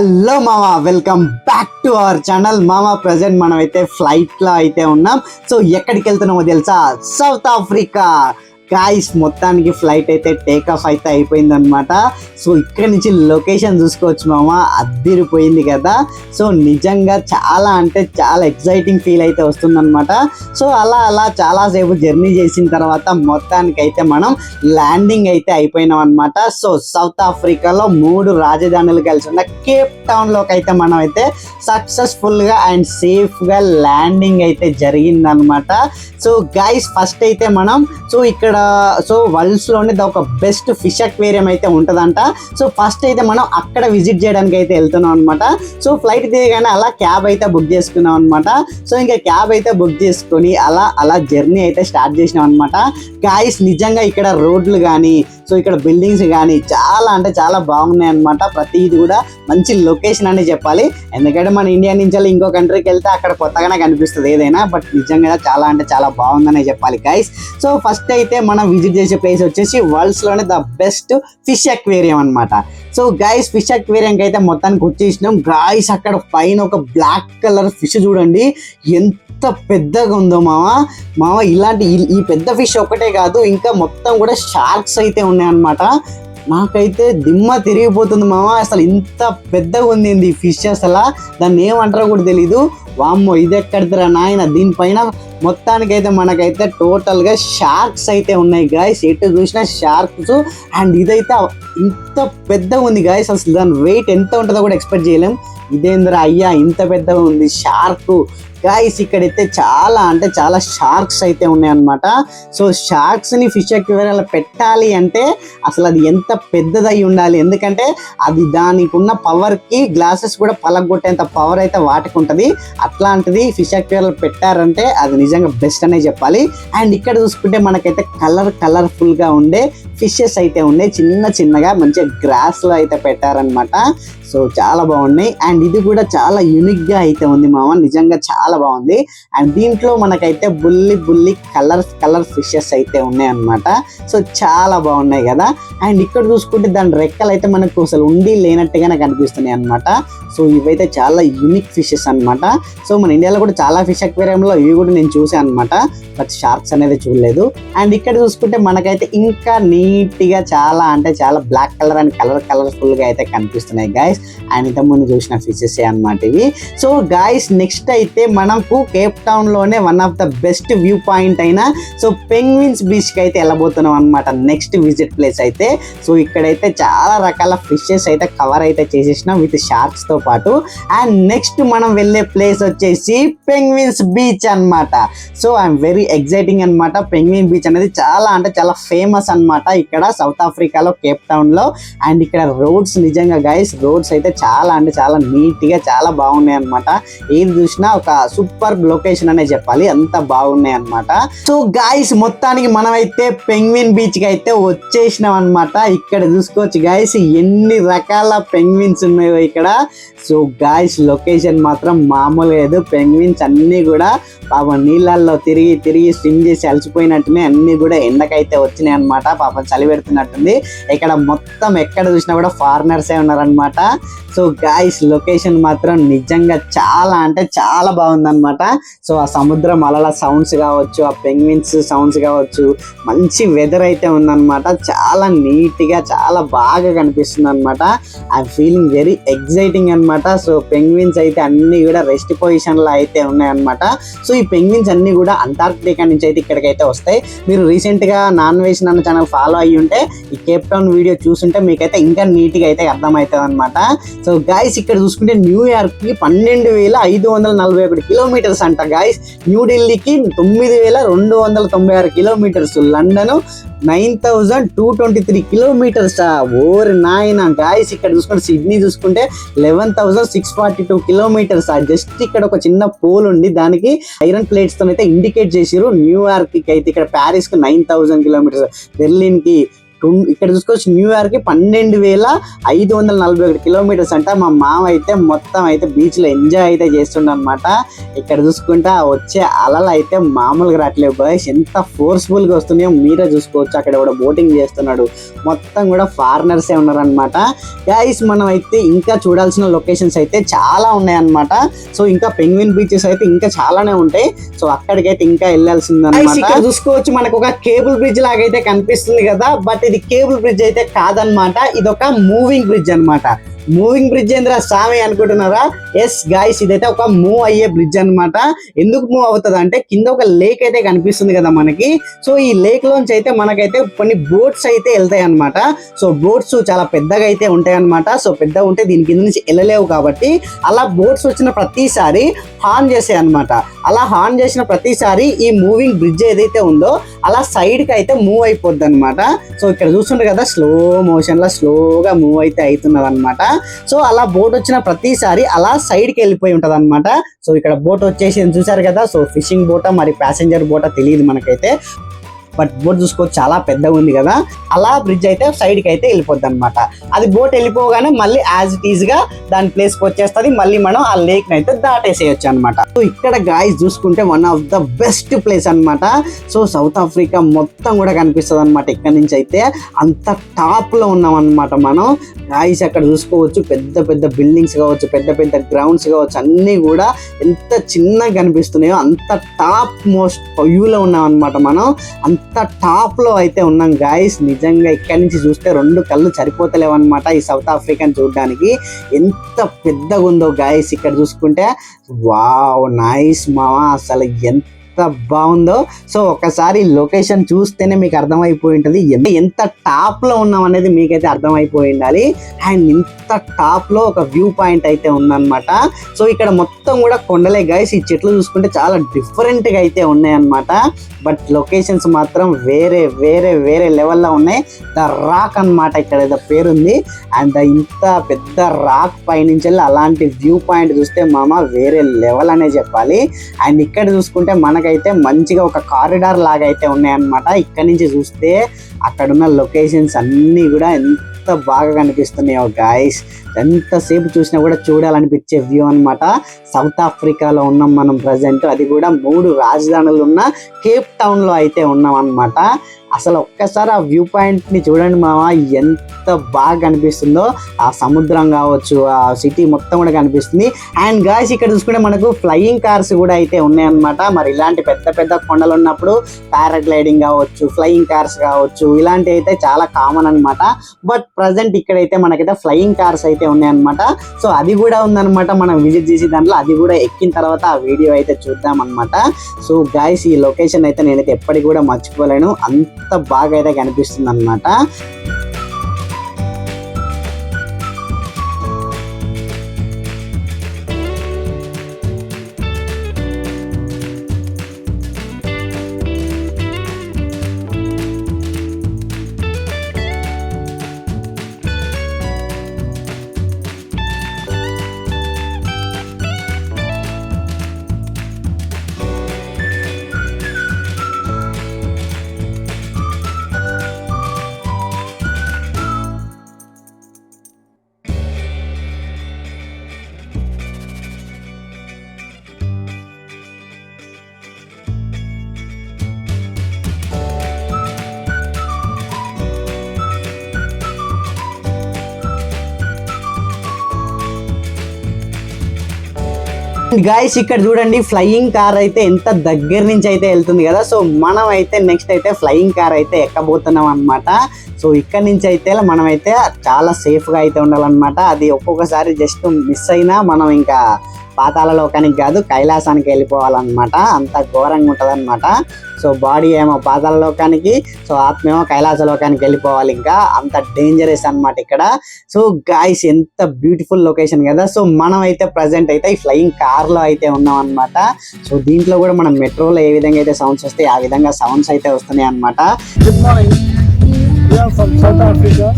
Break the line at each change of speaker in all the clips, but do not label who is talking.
Hello మామ welcome back to our channel. మామ present మనం అయితే ఫ్లైట్లో అయితే ఉన్నాం. సో ఎక్కడికి వెళ్తున్నామో తెలుసా? South Africa. గాయస్ మొత్తానికి ఫ్లైట్ అయితే టేక్ ఆఫ్ అయితే అయిపోయింది అనమాట సో ఇక్కడ నుంచి లొకేషన్ చూసుకోవచ్చు మామ. అద్దిరిపోయింది కదా. సో నిజంగా చాలా అంటే చాలా ఎక్సైటింగ్ ఫీల్ అయితే వస్తుందన్నమాట. సో అలా అలా చాలాసేపు జర్నీ చేసిన తర్వాత మొత్తానికి అయితే మనం ల్యాండింగ్ అయితే అయిపోయినాం అనమాట సో సౌత్ ఆఫ్రికాలో మూడు రాజధానులు కలిసి ఉన్న కేప్ టౌన్లోకి అయితే మనం అయితే సక్సెస్ఫుల్గా అండ్ సేఫ్గా ల్యాండింగ్ అయితే జరిగిందనమాట సో గైస్ ఫస్ట్ అయితే మనం సో ఇక్కడ సో వరల్డ్స్లోనే ఒక బెస్ట్ ఫిష్ అక్వేరియం అయితే ఉంటదంట. సో ఫస్ట్ అయితే మనం అక్కడ విజిట్ చేయడానికి అయితే వెళ్తున్నాం అనమాట సో ఫ్లైట్ దిగగానే అలా క్యాబ్ అయితే బుక్ చేసుకున్నాం అనమాట సో ఇంకా క్యాబ్ అయితే బుక్ చేసుకొని అలా అలా జర్నీ అయితే స్టార్ట్ చేసినాం అనమాట గాయస్ నిజంగా ఇక్కడ రోడ్లు కానీ సో ఇక్కడ బిల్డింగ్స్ కానీ చాలా అంటే చాలా బాగున్నాయి అనమాట ప్రతిది కూడా మంచి లొకేషన్ అనే చెప్పాలి. ఎందుకంటే మన ఇండియా నుంచి వెళ్ళి ఇంకో కంట్రీకి వెళ్తే అక్కడ కొత్తగానే కనిపిస్తుంది ఏదైనా. బట్ నిజంగా చాలా అంటే చాలా బాగుందనే చెప్పాలి గైస్ సో ఫస్ట్ అయితే మనం విజిట్ చేసే ప్లేస్ వచ్చేసి వరల్డ్స్లోనే ద బెస్ట్ ఫిష్ అక్వేరియం అన్నమాట. సో గైస్ ఫిష్ అక్వేరియంకి అయితే మొత్తానికి వచ్చేసినాం. గాయస్ అక్కడ పైన ఒక బ్లాక్ కలర్ ఫిష్ చూడండి. ఎంత పెద్దగా ఉందో మామ. మామ ఇలాంటి ఈ- ఈ పెద్ద ఫిష్ ఒకటే కాదు ఇంకా మొత్తం కూడా షార్క్స్ అయితే ఉన్నాయన్నమాట నాకైతే దిమ్మ తిరిగిపోతుంది మామ. అసలు ఇంత పెద్దగా ఉంది ఈ ఫిష్ అసలు. దాన్ని ఏమంటారో కూడా తెలీదు. వామ్మో ఇది ఎక్కడిదిరా నాయన? దీనిపైన మొత్తానికైతే మనకైతే టోటల్గా షార్క్స్ అయితే ఉన్నాయి గాయస్. ఎటు చూసినా షార్క్స్. అండ్ ఇదైతే ఇంత పెద్దగా ఉంది గాయస్. అసలు దాని వెయిట్ ఎంత ఉంటుందో కూడా ఎక్స్పెక్ట్ చేయలేం. ఇదేంద్రా అయ్యా ఇంత పెద్దగా ఉంది షార్క్. గాయస్ ఇక్కడైతే చాలా అంటే చాలా షార్క్స్ అయితే ఉన్నాయన్నమాట. సో షార్క్స్ని ఫిష్ అక్వేరియంలో పెట్టాలి అంటే అసలు అది ఎంత పెద్దదై ఉండాలి? ఎందుకంటే అది దానికి ఉన్న పవర్కి గ్లాసెస్ కూడా పలగొట్టేంత పవర్ అయితే వాటికి ఉంటుంది. అట్లాంటిది ఫిష్ అక్వేరియంలో పెట్టారంటే అది నిజంగా బెస్ట్ అనే చెప్పాలి. అండ్ ఇక్కడ చూసుకుంటే మనకైతే కలర్ కలర్ఫుల్గా ఉండే ఫిషెస్ అయితే ఉన్నాయి చిన్న చిన్నగా మంచిగా గ్రాస్లో అయితే పెట్టారనమాట సో చాలా బాగున్నాయి. అండ్ ఇది కూడా చాలా యూనిక్గా అయితే ఉంది మామ. నిజంగా చాలా చాలా బాగుంది. అండ్ దీంట్లో మనకైతే బుల్లి బుల్లి కలర్ కలర్ ఫిషెస్ అయితే ఉన్నాయి అన్నమాట సో చాలా బాగున్నాయి కదా. అండ్ ఇక్కడ చూసుకుంటే దాని రెక్కలు అయితే మనకు అసలు ఉండి లేనట్టుగానే కనిపిస్తున్నాయి అన్నమాట సో ఇవైతే చాలా యూనిక్ ఫిషెస్ అన్నమాట. సో మన ఇండియాలో కూడా చాలా ఫిష్ అక్వేరియంలో ఇవి కూడా నేను చూసాను అనమాట బట్ షార్క్స్ అనేది చూడలేదు. అండ్ ఇక్కడ చూసుకుంటే మనకైతే ఇంకా నీట్గా చాలా అంటే చాలా బ్లాక్ కలర్ అండ్ కలర్ కలర్ఫుల్గా అయితే కనిపిస్తున్నాయి గాయస్ అండ్ ఇంత ముందు చూసిన ఫిషెస్ అన్నమాట ఇవి. సో గాయస్ నెక్స్ట్ అయితే మనకు Cape టౌన్లోనే one of the best view point అయిన సో పెంగ్విన్స్ బీచ్కి అయితే వెళ్ళబోతున్నాం అనమాట నెక్స్ట్ విజిట్ ప్లేస్ అయితే. సో ఇక్కడైతే చాలా రకాల ఫిషెస్ అయితే కవర్ అయితే చేసేసినాం విత్ షార్క్స్తో పాటు. అండ్ నెక్స్ట్ మనం వెళ్ళే ప్లేస్ వచ్చేసి పెంగ్విన్స్ బీచ్ అన్నమాట. సో ఐఎమ్ వెరీ ఎక్సైటింగ్ అన్నమాట. పెంగ్విన్ బీచ్ అనేది చాలా అంటే చాలా ఫేమస్ అన్నమాట ఇక్కడ సౌత్ ఆఫ్రికాలో కేప్ టౌన్లో. అండ్ ఇక్కడ రోడ్స్ నిజంగా గైస్ రోడ్స్ అయితే చాలా అంటే చాలా నీట్గా చాలా బాగున్నాయి అన్నమాట. ఏది చూసినా ఒక సూపర్ లొకేషన్ అనే చెప్పాలి. అంత బాగున్నాయి అన్నమాట. సో గాయస్ మొత్తానికి మనమైతే పెంగ్విన్ బీచ్కి అయితే వచ్చేసినాం అన్నమాట. ఇక్కడ చూసుకోవచ్చు గాయస్ ఎన్ని రకాల పెంగ్విన్స్ ఉన్నాయో ఇక్కడ. సో గాయస్ లొకేషన్ మాత్రం మామూలు లేదు. పెంగ్విన్స్ అన్ని కూడా పాపం నీళ్ళల్లో తిరిగి తిరిగి స్విమ్ చేసి అలసిపోయినట్టునే అన్ని కూడా ఎండకైతే వచ్చినాయి అనమాట పాపం చలి పెడుతున్నట్టుంది. ఇక్కడ మొత్తం ఎక్కడ చూసినా కూడా ఫారినర్సే ఉన్నారనమాట సో గాయస్ లొకేషన్ మాత్రం నిజంగా చాలా అంటే చాలా బాగుంది. ఉందన్నమాట. సో ఆ సముద్రం అలల సౌండ్స్ కావచ్చు ఆ పెంగ్విన్స్ సౌండ్స్ కావచ్చు మంచి వెదర్ అయితే ఉందన్నమాట. చాలా నీట్గా చాలా బాగా కనిపిస్తుంది అనమాట ఐ ఫీలింగ్ వెరీ ఎగ్జైటింగ్ అన్నమాట. సో పెంగ్విన్స్ అయితే అన్ని కూడా రెస్ట్ పొజిషన్లో అయితే ఉన్నాయన్నమాట. సో ఈ పెంగ్విన్స్ అన్ని కూడా అంటార్క్టికా నుంచి అయితే ఇక్కడికైతే వస్తాయి. మీరు రీసెంట్గా నాన్ వెజ్ నన్ను ఛానల్ ఫాలో అయ్యి ఉంటే ఈ కేప్ టౌన్ వీడియో చూసుంటే మీకైతే ఇంకా నీట్గా అయితే అర్థమవుతుంది అనమాట సో గాయస్ ఇక్కడ చూసుకుంటే న్యూయార్క్కి పన్నెండు వేల ఐదు వందల నలభై ఒకటి కిలోమీటర్స్ అంట గాయస్ న్యూఢిల్లీకి తొమ్మిది వేల రెండు వందల తొంభై ఆరు kilometres London nine thousand two twenty three kilometres ఓరి నాయన గాయస్ ఇక్కడ చూసుకుంటే సిడ్నీ చూసుకుంటే eleven thousand six forty two kilometres just ఇక్కడ ఒక చిన్న పోల్ ఉంది. దానికి ఐరన్ ప్లేట్స్తో అయితే ఇండికేట్ చేసిరు న్యూయార్క్కి అయితే ఇక్కడ ప్యారిస్కి నైన్ థౌసండ్ కిలోమీటర్స్ బెర్లిన్కి ఇక్కడ చూసుకోవచ్చు న్యూయార్క్ పన్నెండు వేల ఐదు వందల నలభై ఒకటి కిలోమీటర్స్ అంట. మా మామ అయితే మొత్తం అయితే బీచ్లో ఎంజాయ్ అయితే చేస్తుండ అనమాట ఇక్కడ చూసుకుంటా వచ్చే అలలు అయితే మామూలుగా రావట్లేవు బాయ్స్ ఎంత ఫోర్స్ఫుల్గా వస్తున్నాయో మీరే చూసుకోవచ్చు. అక్కడ కూడా బోటింగ్ చేస్తున్నాడు. మొత్తం కూడా ఫారినర్సే ఉన్నారనమాట గైస్ మనం అయితే ఇంకా చూడాల్సిన లొకేషన్స్ అయితే చాలా ఉన్నాయన్నమాట. సో ఇంకా పెంగ్విన్ బీచెస్ అయితే ఇంకా చాలానే ఉంటాయి. సో అక్కడికైతే ఇంకా వెళ్ళాల్సింది ఇక్కడ చూసుకోవచ్చు మనకు ఒక కేబుల్ బ్రిడ్జ్ లాగా అయితే కనిపిస్తుంది కదా. బట్ ఇది కేబుల్ బ్రిడ్జ్ అయితే కాదనమాట. ఇది ఒక మూవింగ్ బ్రిడ్జ్ అన్నమాట మూవింగ్ బ్రిడ్జ్ ఏంద్రా? సామి అనుకుంటున్నారా? ఎస్ గాయస్ ఇదైతే ఒక మూవ్ అయ్యే బ్రిడ్జ్ అన్నమాట. ఎందుకు మూవ్ అవుతుంది అంటే కింద ఒక లేక్ అయితే కనిపిస్తుంది కదా మనకి. సో ఈ లేక్ లోంచి అయితే మనకైతే కొన్ని బోట్స్ అయితే వెళ్తాయి అనమాట సో బోట్స్ చాలా పెద్దగా అయితే ఉంటాయి అనమాట సో పెద్దగా ఉంటే దీని కింద నుంచి వెళ్ళలేవు కాబట్టి అలా బోట్స్ వచ్చిన ప్రతిసారి హార్న్ చేసాయి అనమాట అలా హార్న్ చేసిన ప్రతిసారి ఈ మూవింగ్ బ్రిడ్జ్ ఏదైతే ఉందో అలా సైడ్కి అయితే మూవ్ అయిపోద్ది అనమాట సో ఇక్కడ చూస్తుంటే కదా స్లో మోషన్లో స్లోగా మూవ్ అయితే అవుతున్నది అనమాట సో అలా బోట్ వచ్చిన ప్రతిసారి అలా సైడ్కి వెళ్ళిపోయి ఉంటది అనమాట సో ఇక్కడ బోట్ వచ్చేసి చూసారు కదా? సో ఫిషింగ్ బోట మరి ప్యాసింజర్ బోట తెలియదు మనకైతే. బట్ బోట్ చూసుకోవచ్చు చాలా పెద్దగా ఉంది కదా. అలా బ్రిడ్జ్ అయితే సైడ్కి అయితే వెళ్ళిపోద్ది అనమాట అది బోట్ వెళ్ళిపోగానే మళ్ళీ యాజ్ ఇట్ ఈజ్గా దాని ప్లేస్కి వచ్చేస్తుంది. మళ్ళీ మనం ఆ లేక్ అయితే దాటేసేయచ్చు అనమాట సో ఇక్కడ గాయస్ చూసుకుంటే one of the best place అన్నమాట. సో సౌత్ ఆఫ్రికా మొత్తం కూడా కనిపిస్తుంది అనమాట ఇక్కడ నుంచి అయితే అంత టాప్లో ఉన్నాం అనమాట మనం. గాయస్ అక్కడ చూసుకోవచ్చు. పెద్ద పెద్ద బిల్డింగ్స్ కావచ్చు పెద్ద పెద్ద గ్రౌండ్స్ కావచ్చు అన్ని కూడా ఎంత చిన్నగా కనిపిస్తున్నాయో అంత టాప్ మోస్ట్ వ్యూలో ఉన్నాం అనమాట మనం. అంత టాప్లో అయితే ఉన్నాం గాయస్. నిజంగా ఇక్కడి నుంచి చూస్తే రెండు కళ్ళు సరిపోతలేవన్నమాట ఈ సౌత్ ఆఫ్రికాని చూడడానికి. ఎంత పెద్దగా ఉందో గాయస్ ఇక్కడ చూసుకుంటే. వావ్ నైస్ మావా. అసలు ఎంత ఎంత బాగుందో. సో ఒకసారి లొకేషన్ చూస్తేనే మీకు అర్థమైపోయి ఉంటుంది. ఎంత ఎంత టాప్లో ఉన్నాం అనేది మీకైతే అర్థమైపోయి ఉండాలి. అండ్ ఇంత టాప్లో ఒక వ్యూ పాయింట్ అయితే ఉందన్నమాట. సో ఇక్కడ మొత్తం కూడా కొండలే. గైస్ ఈ చెట్లు చూసుకుంటే చాలా డిఫరెంట్గా అయితే ఉన్నాయన్నమాట. బట్ లొకేషన్స్ మాత్రం వేరే వేరే వేరే లెవెల్లో ఉన్నాయి. ద రాక్ అన్నమాట ఇక్కడ ఏదో పేరుంది. అండ్ ఇంత పెద్ద రాక్ పైనుంచి వెళ్ళి అలాంటి వ్యూ పాయింట్ చూస్తే మామ వేరే లెవెల్ అనే చెప్పాలి. అండ్ ఇక్కడ చూసుకుంటే మన మనకైతే మంచిగా ఒక కారిడార్ లాగా అయితే ఉన్నాయన్నమాట. ఇక్కడ నుంచి చూస్తే అక్కడున్న లొకేషన్స్ అన్నీ కూడా ఎంత బాగా కనిపిస్తున్నాయో గాయస్ ఎంతసేపు చూసినా కూడా చూడాలనిపించే వ్యూ అన్నమాట. సౌత్ ఆఫ్రికాలో ఉన్నాం మనం ప్రజెంట్. అది కూడా మూడు రాజధానులు ఉన్న కేప్ టౌన్లో అయితే ఉన్నాం అన్నమాట. అసలు ఒక్కసారి ఆ వ్యూ పాయింట్ని చూడండి మామ. ఎంత బాగా కనిపిస్తుందో. ఆ సముద్రం కావచ్చు ఆ సిటీ మొత్తం కూడా కనిపిస్తుంది. అండ్ గాయస్ ఇక్కడ చూసుకుంటే మనకు ఫ్లయింగ్ కార్స్ కూడా అయితే ఉన్నాయన్నమాట. మరి ఇలాంటి పెద్ద పెద్ద కొండలు ఉన్నప్పుడు పారాగ్లైడింగ్ కావచ్చు ఫ్లయింగ్ కార్స్ కావచ్చు ఇలాంటివి అయితే చాలా కామన్ అన్నమాట. బట్ ప్రజెంట్ ఇక్కడైతే మనకైతే ఫ్లయింగ్ కార్స్ అయితే ఉన్నాయన్నమాట. సో అది కూడా ఉందన్నమాట మనం విజిట్ చేసి దాంట్లో. అది కూడా ఎక్కిన తర్వాత ఆ వీడియో అయితే చూద్దాం అనమాట సో గాయస్ ఈ లొకేషన్ అయితే నేనైతే ఎప్పటికి కూడా మర్చిపోలేను. అంత బాగా అయితే కనిపిస్తుంది అనమాట గాయస్ ఇక్కడ చూడండి ఫ్లయింగ్ కార్ అయితే ఎంత దగ్గర నుంచి అయితే వెళ్తుంది కదా. సో మనం అయితే నెక్స్ట్ అయితే ఫ్లయింగ్ కార్ అయితే ఎక్కబోతున్నాం అన్నమాట. సో ఇక్కడ నుంచి అయితే మనం అయితే చాలా సేఫ్గా అయితే ఉండాలన్నమాట. అది ఒక్కొక్కసారి జస్ట్ మిస్ అయినా మనం ఇంకా పాతాల లోకానికి కాదు కైలాసానికి వెళ్ళిపోవాలన్నమాట. అంత ఘోరంగా ఉంటుంది అనమాట సో బాడీ ఏమో పాతాల లోకానికి సో ఆత్మ ఏమో కైలాస లోకానికి వెళ్ళిపోవాలి ఇంకా. అంత డేంజరస్ అన్నమాట ఇక్కడ. సో గాయస్ ఎంత బ్యూటిఫుల్ లొకేషన్ కదా. సో మనం అయితే ప్రజెంట్ అయితే ఈ ఫ్లయింగ్ కార్లో అయితే ఉన్నాం అనమాట సో దీంట్లో కూడా మనం మెట్రోలో ఏ విధంగా అయితే సౌండ్స్ వస్తాయి ఆ విధంగా సౌండ్స్ అయితే వస్తున్నాయి అనమాట
good morning
from South
Africa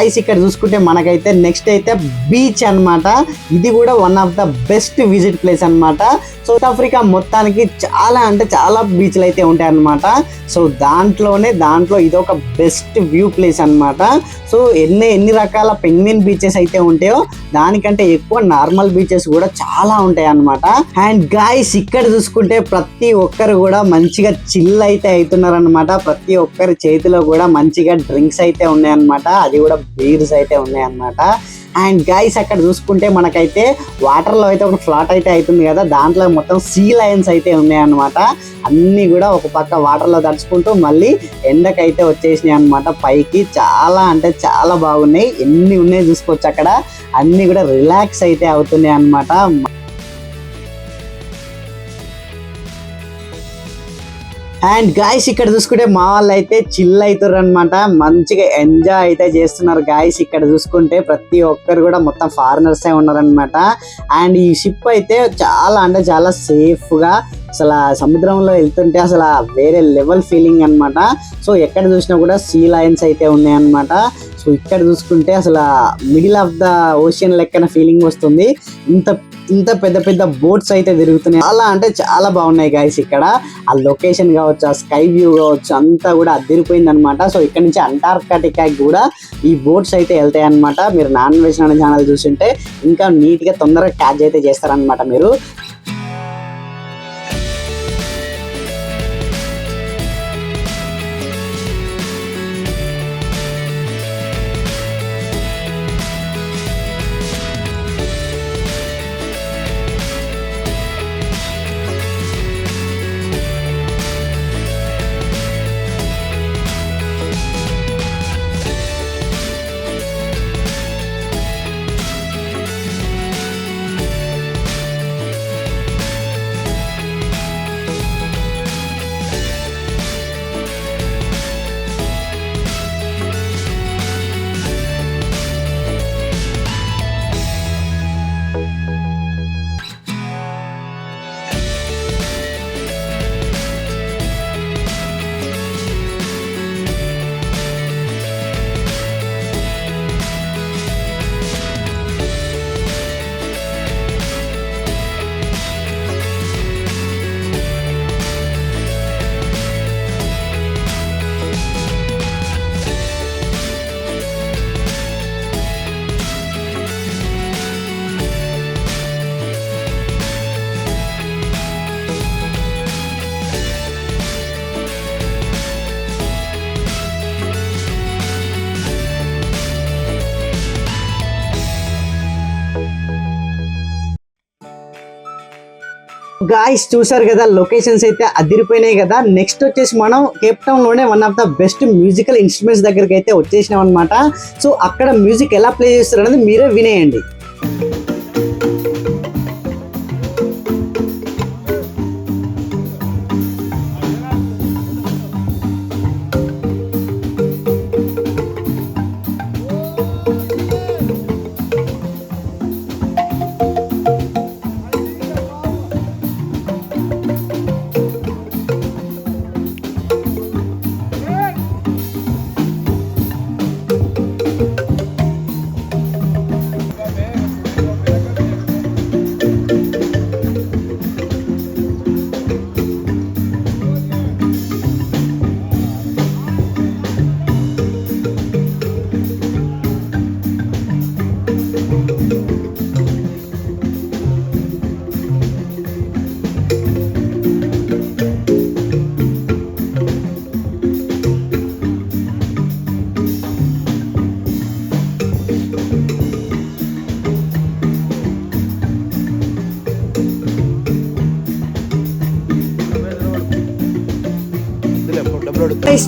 guys ఇక్కడ చూసుకుంటే మనకైతే నెక్స్ట్ అయితే బీచ్ అన్నమాట. ఇది కూడా one of the best visit place అన్నమాట. సౌత్ ఆఫ్రికా మొత్తానికి చాలా అంటే చాలా బీచ్లు అయితే ఉంటాయి అన్నమాట సో దాంట్లోనే దాంట్లో ఇది ఒక బెస్ట్ వ్యూ ప్లేస్ అన్నమాట. సో ఎన్ని ఎన్ని రకాల పెంగ్విన్ బీచెస్ అయితే ఉంటాయో దానికంటే ఎక్కువ నార్మల్ బీచెస్ కూడా చాలా ఉంటాయి అనమాట అండ్ గాయస్ ఇక్కడ చూసుకుంటే ప్రతి ఒక్కరు కూడా మంచిగా చిల్ అయితే అవుతున్నారనమాట ప్రతి ఒక్కరి చేతిలో కూడా మంచిగా డ్రింక్స్ అయితే ఉన్నాయన్నమాట. అది కూడా బీర్స్ అయితే ఉన్నాయన్నమాట. అండ్ గైస్ అక్కడ చూసుకుంటే మనకైతే వాటర్లో అయితే ఒక ఫ్లాట్ అయితే అవుతుంది కదా. దాంట్లో మొత్తం సీ లయన్స్ అయితే ఉన్నాయన్నమాట. అన్నీ కూడా ఒక పక్క వాటర్లో తడుచుకుంటూ మళ్ళీ ఎండకైతే వచ్చేసినాయి అన్నమాట. పైకి చాలా అంటే చాలా బాగున్నాయి. ఎన్ని ఉన్నాయి చూసుకోవచ్చు అక్కడ. అన్ని కూడా రిలాక్స్ అయితే అవుతున్నాయి అన్నమాట. అండ్ గాయస్ ఇక్కడ చూసుకుంటే మా వాళ్ళు అయితే చిల్ అవుతారు అనమాట మంచిగా ఎంజాయ్ అయితే చేస్తున్నారు గాయస్ ఇక్కడ చూసుకుంటే ప్రతి ఒక్కరు కూడా మొత్తం ఫారినర్సే ఉన్నారనమాట అండ్ ఈ షిప్ అయితే చాలా అంటే చాలా సేఫ్గా అసలు ఆ సముద్రంలో వెళ్తుంటే అసలు వేరే లెవెల్ ఫీలింగ్ అన్నమాట. సో ఎక్కడ చూసినా కూడా సీ లైన్స్ అయితే ఉన్నాయన్నమాట సో ఇక్కడ చూసుకుంటే అసలు మిడిల్ ఆఫ్ ద ఓషియన్ లెక్కన ఫీలింగ్ వస్తుంది. ఇంత ఇంత పెద్ద పెద్ద బోట్స్ అయితే తిరుగుతున్నాయి. చాలా అంటే చాలా బాగున్నాయి గాయస్ ఇక్కడ. ఆ లొకేషన్ కావచ్చు ఆ స్కై వ్యూ కావచ్చు అంతా కూడా అదిరిపోయింది అనమాట సో ఇక్కడ నుంచి అంటార్కటికాకి కూడా ఈ బోట్స్ అయితే వెళ్తాయి అనమాట మీరు నాన్ వెజ్ నాన్ ఛానల్ చూస్తుంటే ఇంకా నీట్గా తొందరగా క్యాచ్ అయితే చేస్తారనమాట మీరు. గాయస్ చూసారు కదా లొకేషన్స్ అయితే అదిరిపోయినాయి కదా. నెక్స్ట్ వచ్చేసి మనం Cape టౌన్లోనే one of the best musical instruments దగ్గరికి అయితే వచ్చేసినాం అనమాట సో అక్కడ మ్యూజిక్ ఎలా ప్లే చేస్తారు అనేది మీరే వినేయండి.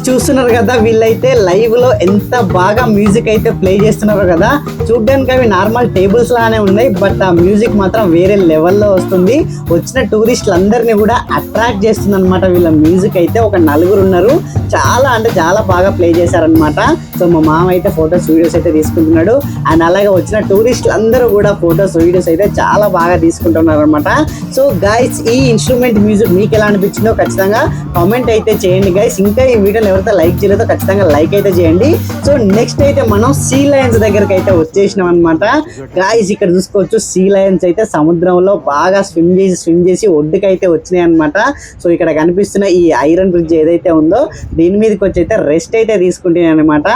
చూస్తున్నారు కదా వీళ్ళైతే లైవ్లో ఎంత బాగా మ్యూజిక్ అయితే ప్లే చేస్తున్నారు కదా. చూడ్డానికి అవి నార్మల్ టేబుల్స్ లానే ఉన్నాయి బట్ ఆ మ్యూజిక్ మాత్రం వేరే లెవెల్లో వస్తుంది. వచ్చిన టూరిస్టులు అందరినీ కూడా అట్రాక్ట్ చేస్తుంది అనమాట వీళ్ళ మ్యూజిక్ అయితే. ఒక నలుగురు ఉన్నారు. చాలా అంటే చాలా బాగా ప్లే చేశారనమాట సో మా మామ అయితే ఫొటోస్ వీడియోస్ అయితే తీసుకుంటున్నాడు. అండ్ అలాగే వచ్చిన టూరిస్టులు అందరూ కూడా ఫొటోస్ వీడియోస్ అయితే చాలా బాగా తీసుకుంటున్నారు అనమాట సో గైస్ ఈ ఇన్స్ట్రుమెంట్ మ్యూజిక్ మీకు ఎలా అనిపించిందో ఖచ్చితంగా కామెంట్ అయితే చేయండి గైస్ ఇంకా ఈ వీడియో వీడియోని ఎవరైతే లైక్ చేయలేదో ఖచ్చితంగా లైక్ అయితే చేయండి. సో నెక్స్ట్ అయితే మనం సీ లయన్స్ దగ్గరికి అయితే వచ్చేసినాం అనమాట గాయస్ ఇక్కడ చూసుకోవచ్చు సీ లయన్స్ అయితే సముద్రంలో బాగా స్విమ్ చేసి స్విమ్ చేసి ఒడ్డుకు అయితే వచ్చినాయి అనమాట సో ఇక్కడ కనిపిస్తున్న ఈ ఐరన్ బ్రిడ్జ్ ఏదైతే ఉందో దీని మీదకి వచ్చి అయితే రెస్ట్ అయితే తీసుకుంటున్నాయి అనమాట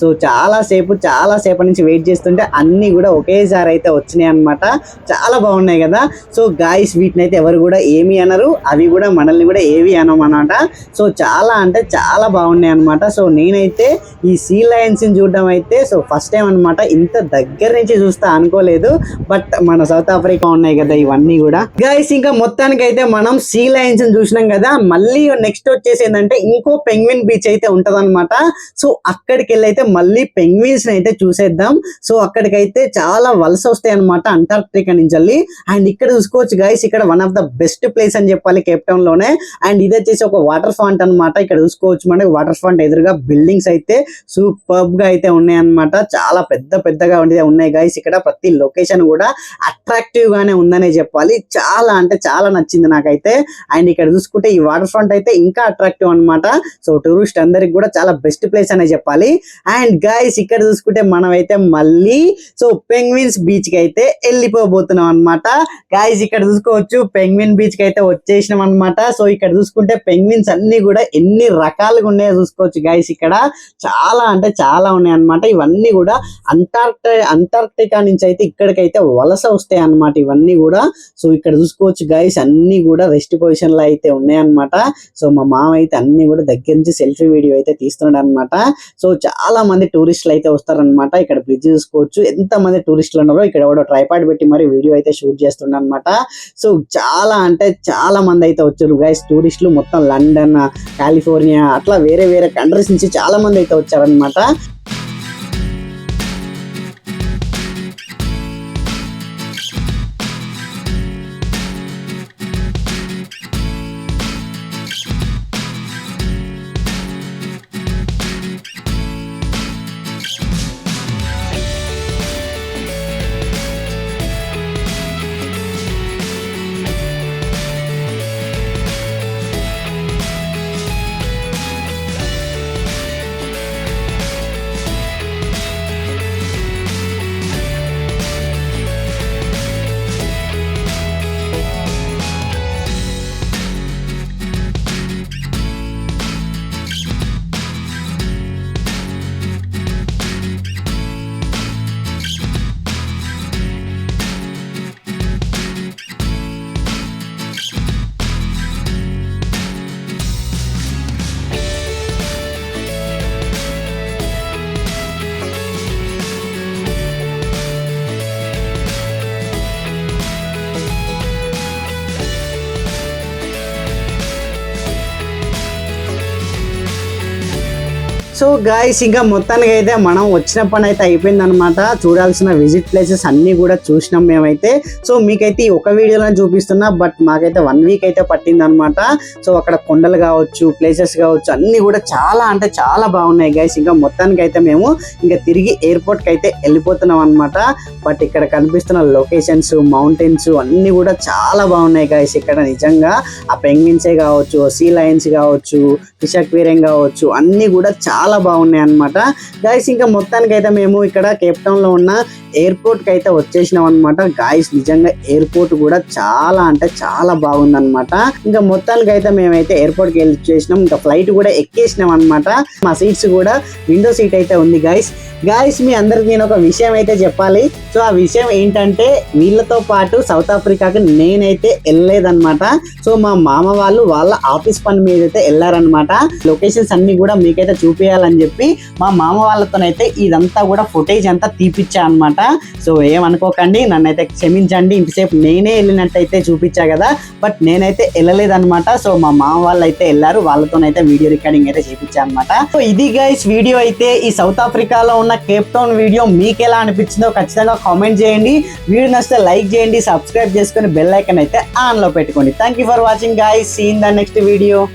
సో చాలా సేపు చాలా సేపటి నుంచి వెయిట్ చేస్తుంటే అన్ని కూడా ఒకేసారి అయితే వచ్చినాయి అనమాట చాలా బాగున్నాయి కదా. సో గాయస్ వీటిని అయితే ఎవరు కూడా ఏమి అనరు. అవి కూడా మనల్ని కూడా ఏవి అనమాట సో చాలా అంటే చాలా బాగున్నాయి అనమాట సో నేనైతే ఈ సీ లయన్స్ చూడడం అయితే సో ఫస్ట్ టైం అనమాట ఇంత దగ్గర నుంచి చూస్తా అనుకోలేదు బట్ మన సౌత్ ఆఫ్రికా ఉన్నాయి కదా ఇవన్నీ కూడా. గైస్ ఇంకా మొత్తానికి అయితే మనం సీ లయన్స్ చూసినాం కదా మళ్ళీ నెక్స్ట్ వచ్చేసి ఏంటంటే ఇంకో పెంగ్విన్ బీచ్ అయితే ఉంటదన్నమాట. సో అక్కడికి వెళ్ళి అయితే మళ్ళీ పెంగ్విన్స్ అయితే చూసేద్దాం. సో అక్కడికైతే చాలా వలస వస్తాయి అనమాట అంటార్క్టికా నుంచి వెళ్ళి. అండ్ ఇక్కడ చూసుకోవచ్చు గైస్ ఇక్కడ one of the best place అని చెప్పాలి కేప్ టౌన్లోనే. అండ్ ఇది వచ్చేసి ఒక వాటర్ ఫాంట్ అన్నమాట. ఇక్కడ చూసుకోవచ్చు మనకి వాటర్ ఫాంట్ ఎదురుగా బిల్డింగ్స్ అయితే సూపర్బ్గా అయితే ఉన్నాయి అన్నమాట చాలా పెద్ద పెద్దగా ఉండే ఉన్నాయి గైస్ ఇక్కడ ప్రతి లొకేషన్ కూడా అట్రాక్టివ్ గానే ఉందనే చెప్పాలి. చాలా అంటే చాలా నచ్చింది నాకైతే. అండ్ ఇక్కడ చూసుకుంటే ఈ వాటర్ ఫ్రంట్ అయితే ఇంకా అట్రాక్టివ్ అన్నమాట. సో టూరిస్ట్ అందరికి కూడా చాలా బెస్ట్ ప్లేస్ అనే చెప్పాలి. అండ్ గైస్ ఇక్కడ చూసుకుంటే మనమైతే మళ్ళీ సో పెంగ్విన్స్ బీచ్కి అయితే వెళ్ళిపోబోతున్నాం అన్నమాట. గైస్ ఇక్కడ చూసుకోవచ్చు. పెంగ్విన్ బీచ్కి అయితే వచ్చేసినాం అన్నమాట. సో ఇక్కడ చూసుకుంటే పెంగ్విన్స్ అన్ని కూడా ఎన్ని రకాలుగా ఉన్నాయో చూసుకోవచ్చు గైస్ ఇక్కడ. చాలా అంటే చాలా ఉన్నాయి అన్నమాట. ఇవన్నీ కూడా అంటార్క్టి అంటార్క్టికా నుంచి అయితే ఇక్కడికైతే వలస వస్తాయి అన్నమాట ఇవన్నీ కూడా. సో ఇక్కడ చూసుకోవచ్చు గైస్ అన్ని కూడా రెస్ట్ పొజిషన్లో అయితే ఉన్నాయన్నమాట. సో మా మామ అయితే అన్ని కూడా దగ్గర నుంచి సెల్ఫీ వీడియో అయితే తీస్తున్నాడు అనమాట సో చాలా మంది టూరిస్టులు అయితే వస్తారనమాట ఇక్కడ బ్రిడ్జ్ చూసుకోవచ్చు. ఎంత మంది టూరిస్టులు ఉన్నారో ఇక్కడ కూడా ట్రైపాడ్ పెట్టి మరి వీడియో అయితే షూట్ చేస్తుండ అనమాట సో చాలా అంటే చాలా మంది అయితే వచ్చారు గైస్ టూరిస్టులు మొత్తం లండన్ కాలిఫోర్నియా అట్లా వేరే వేరే కంట్రీస్ నుంచి చాలా మంది అయితే వచ్చారనమాట సో గాయస్ ఇంకా మొత్తానికి అయితే మనం వచ్చిన పని అయితే అయిపోయిందనమాట చూడాల్సిన విజిట్ ప్లేసెస్ అన్ని కూడా చూసినాం మేమైతే. సో మీకైతే ఒక వీడియోలో చూపిస్తున్నా బట్ మాకైతే వన్ వీక్ అయితే పట్టిందనమాట సో అక్కడ కొండలు కావచ్చు ప్లేసెస్ కావచ్చు అన్ని కూడా చాలా అంటే చాలా బాగున్నాయి గైస్ ఇంకా మొత్తానికి అయితే మేము ఇంకా తిరిగి ఎయిర్పోర్ట్కి అయితే వెళ్ళిపోతున్నాం అనమాట బట్ ఇక్కడ కనిపిస్తున్న లొకేషన్స్ మౌంటైన్స్ అన్ని కూడా చాలా బాగున్నాయి గైస్ ఇక్కడ నిజంగా ఆ పెంగ్విన్సే కావచ్చు సీ లయన్స్ కావచ్చు ఫిష్ అక్వేరియం కావచ్చు అన్ని కూడా చాలా బాగున్నాయి అన్నమాట. గాయస్ ఇంకా మొత్తానికి అయితే మేము ఇక్కడ కేప్ టౌన్లో ఉన్న ఎయిర్పోర్ట్కి అయితే వచ్చేసినాం అనమాట గాయస్ నిజంగా ఎయిర్పోర్ట్ కూడా చాలా అంటే చాలా బాగుంది అనమాట ఇంకా మొత్తానికి అయితే మేమైతే ఎయిర్పోర్ట్కి వెళ్ళి చేసినాం ఇంకా ఫ్లైట్ కూడా ఎక్కేసినాం అనమాట మా సీట్స్ కూడా విండో సీట్ అయితే ఉంది గాయస్ గాయస్ మీ అందరికి నేను ఒక విషయం అయితే చెప్పాలి. సో ఆ విషయం ఏంటంటే వీళ్ళతో పాటు సౌత్ ఆఫ్రికాకి నేనైతే వెళ్ళలేదన్నమాట. సో మా మామ వాళ్ళు వాళ్ళ ఆఫీస్ పని మీద అయితే వెళ్ళారనమాట లొకేషన్స్ అన్ని కూడా మీకైతే చూపించాలని చెప్పి మా మామ వాళ్ళతోనైతే ఇదంతా కూడా ఫుటేజ్ అంతా తీపిచ్చా అనమాట సో ఏమనుకోకండి నన్నైతే క్షమించండి ఇంతసేపు నేనే వెళ్ళినట్టయితే చూపించా కదా బట్ నేనైతే వెళ్ళలేదనమాట సో మా మామ వాళ్ళు అయితే వెళ్ళారు వాళ్ళతోనైతే వీడియో రికార్డింగ్ అయితే చేపించా అనమాట సో ఇది గైస్ వీడియో అయితే ఈ సౌత్ ఆఫ్రికాలో ఉన్న కేప్ టౌన్ వీడియో మీకు ఎలా అనిపించిందో ఖచ్చితంగా కామెంట్ చేయండి. వీడియో నచ్చితే లైక్ చేయండి సబ్స్క్రైబ్ చేసుకొని బెల్ ఐకన్ అయితే ఆన్లో పెట్టుకోండి. Thank you for watching guys seen the next video